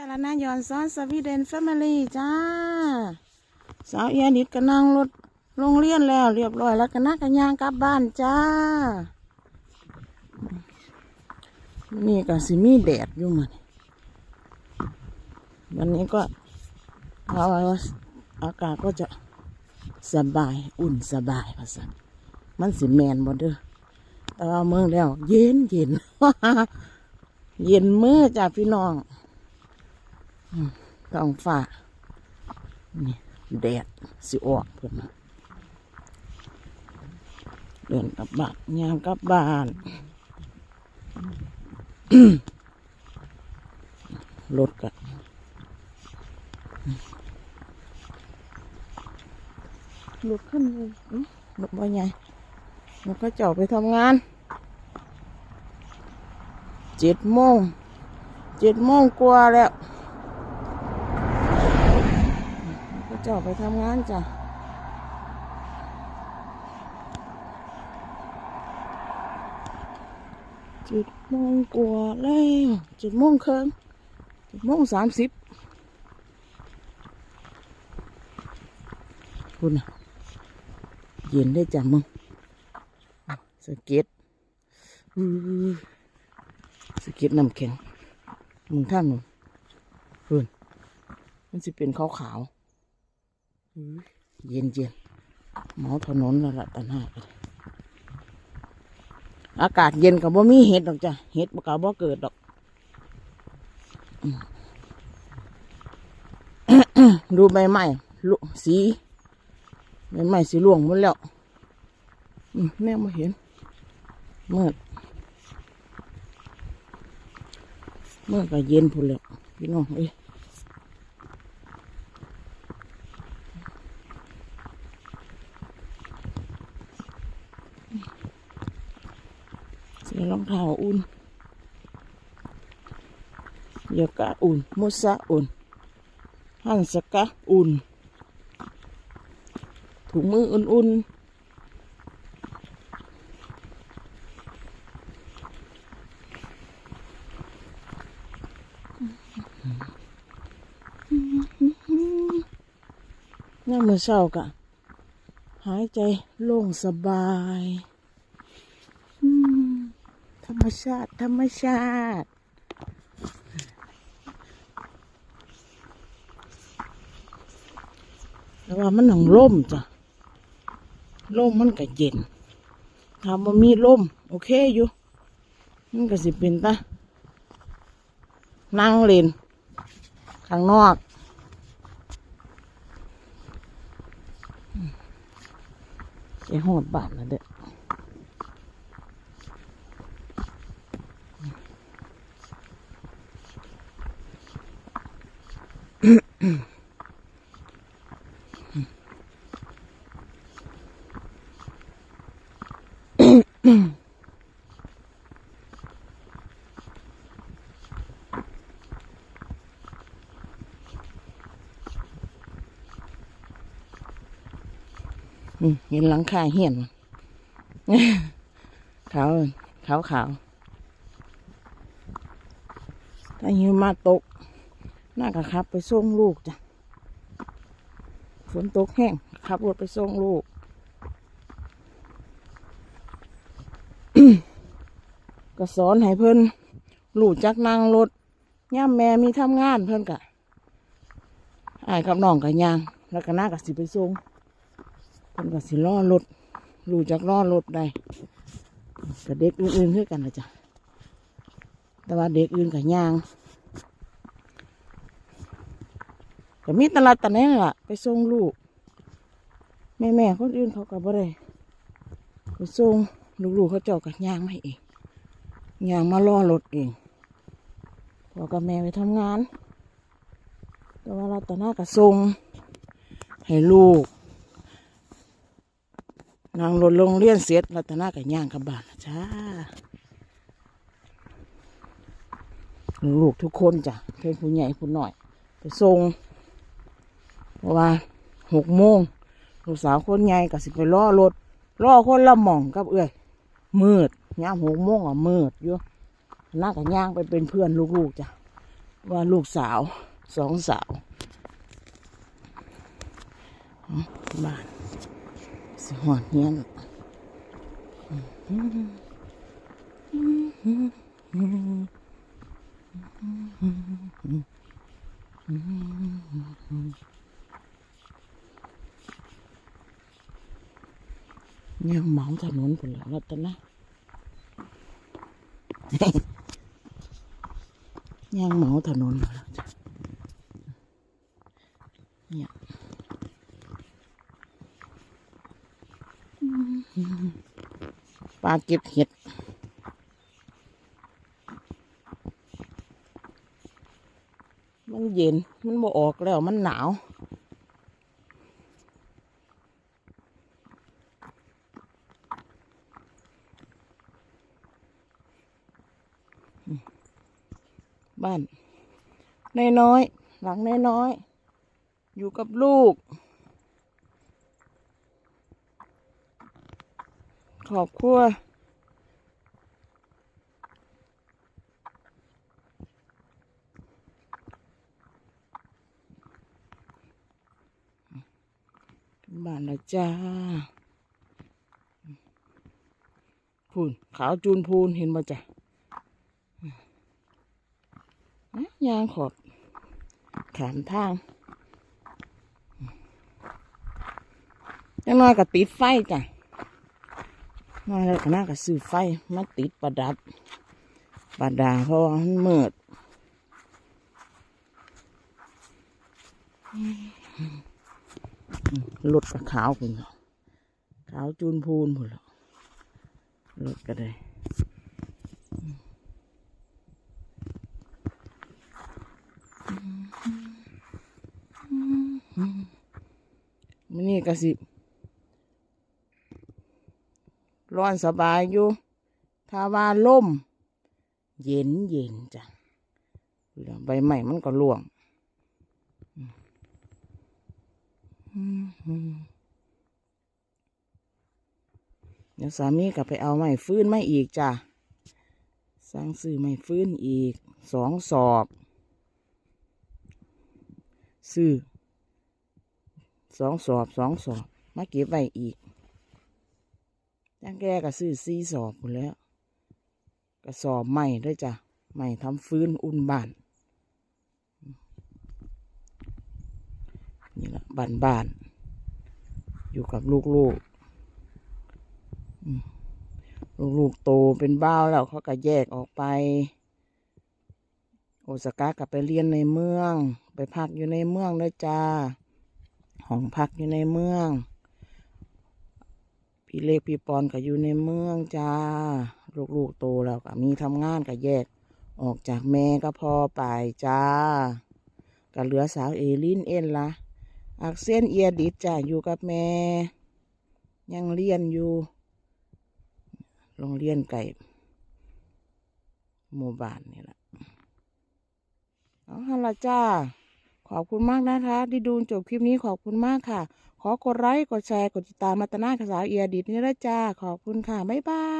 จารณญาณซ้อนสวีเดนแฟมิลี่จ้า สาวเอียนิดก็นั่งรถโรงเรียนแล้วเรียบร้อยแล้วก็นักกันยางกลับบ้านจ้า นี่ก็สิมีแดดอยู่มันวันนี้ก็เอาอากาศก็จะสบายอุ่นสบายภาษามันสิแมนหมดเด้อแต่ว่าเมืองแล้ว เย็นเย็นเย็นมือจ้าพี่น้อง ท้องฟ้านี่แดดสิออกเพื่อนนะเดินกลับบ้านยามกลับบ้านรถกันรถขึ้นเลยอื้อรถบ่ใหญ่มันก็เจ้าไปทำงาน เจ็ดโมง เจ็ดโมงกว่าแล้ว มันก็เจ้าไปทำงานจ้ะเจ็ดโมงกว่าแล้วเจ็ดโมงครึ่งเจ็ดโมงสามสิบคุณน่ะเย็นได้จ้ะมึงสเก็ตสเก็ตน้ำแข็งมึงท่านมึงเพื่อนมันจะเป็นขาวๆ เย็นเย็นเมาถนนละละตันหาไปเลยอากาศเย็นกับบ่ามีเห็ดดอกจ้ะเห็ดบกาบ่เกิดดอก ดูใบไม้ลุสีใบไม้สีร่วงหมดแล้วแม่มาเห็นเมืดมืดก็เย็นพูนแล้วพี่น้องเอ้ย เสีรองเท้าอุ่นเยากาอุ่นมุสะอุ่นหันสกะอุ่น ถุงมืออุ่นๆนี่มือเช้ากะหายใจโล่งสบาย รรมชาติ ธรรมชาติ แต่ว่ามันหนังร่มจ้ะร่มมันก็เย็นถามันมีร่ม โอเคอยู่ มันก็สิเป็นตานั่งเล่นข้างนอกจะหอดบาทแล้วเด้อ เห็นหลังคาเหียนขาวขาวขาวถ้าหิวมาตก น่ากะขับ ไปส่งลูกจ้ะฝนตกแห้งขับรถไปส่งลูกก็สอนให้เพิ่นลูกจักนั่งรถย่ามแม่มีทำงานเพิ่นกะอายกับน้องกับยาง แล้วก็น่ากะสิไปส่งเพิ่นก็สิล่อรถลูกจักล่อรถได้กับเด็กอื่นๆคือกันนะจ๊ะแต่ว่าเด็กอื่นกับยาง ก็มีตลาดตะแน่ล่ะ ไปส่งลูก แม่แม่คนอื่นเขาก็บ่ได้ไปส่งลูกๆเขาเจาะกับยางมาเองยางมาล่อรถเองพอกับแม่ไปทำงาน แต่ว่ารัตนาก็ส่งให้ลูกนางรถโรงเรียนเสร็จรัตนากับย่างกับบ้านล่ะจ้าลูกทุกคนจ้ะเพื่อนผู้ใหญ่ผู้น้อย ไปส่ง เพราะว่าหกโมงลูกสาวคนใหญ่ก็สิไปล่อรถล่อคนละหม่องกับเอื้อยมืดย่ามหกโมงอะมืดอยู่น่ากับย่างไปเป็นเพื่อนลูกๆจ้ะว่าลูกสาวสองสาวอ๋อบ้านสิหอดเนี้ยน ยังเหมาถนนผลล้วตอนะยังเหมาถนนมาแล้วจ้ะเนี่ยปลาเก็บเห็ดมันเย็น มันบ่ออกแล้ว มันหนาว บ้านน้อยหลังน้อยอยู่กับลูก ขอบครัวบ้านละจ้าพูนขาวจูนพูนเห็นบ่จ้ะ นะ ยางขอบขามทางยังน้อยก็ติดไฟจ้ะน้อยแล้วก็น่าก็ซื้อไฟมาติดประดับ ประดาเพราะว่ามันมืดรถก็ขาวพุ่นแล้วขาวจูนพูนพุ่นแล้วรถก็ได้ มันนี่ก็สิร้อนสบายอยู่ ถ้าว่าล่มเย็นเย็นจ้ะใบใหม่มันก็ร่วงเดี๋ยวสามีก็ไปเอาไม้ฟื้นไมาอีกจ้ะสั่งซื้อไม้ฟื้นอีกสองสอบ ซื้อ สองสอบสองสอบ มาเก็บไว้อีกจังแกก็ซื้อสี่สอบหมดแล้วก็สอบใหม่ด้วยจ้ะใหม่ทำฟื้นอุ่นบ้านนี่ละบ้านบานๆอยู่กับลูกๆอืมลูกๆโตเป็นบ้าแล้วเขาก็แยกออกไป โอสก้ากลับไปเรียนในเมือง ไปพักอยู่ในเมืองด้วยจ้า ห้องพักอยู่ในเมือง พี่เล็กพี่ปอนก็อยู่ในเมืองจ้า ลูกๆโตแล้วก็มีทำงานก็แยก ออกจากแม่ก็พอไปจ้าก็เหลือสาวเอลินเอ็นละอักเส้นเอียดิดจ้าอยู่กับแม่ ยังเรียนอยู่โรงเรียนไก่หมู่บ้านนี่แหละเอาฮะละจ้า ขอบคุณมากนะคะ ที่ดูจบคลิปนี้ขอบคุณมากค่ะ ขอกดไลค์กดแชร์กดติดตามมาตนาภาษาเอียดิตนี่ละจ้าขอบคุณค่ะ บ๊ายบาย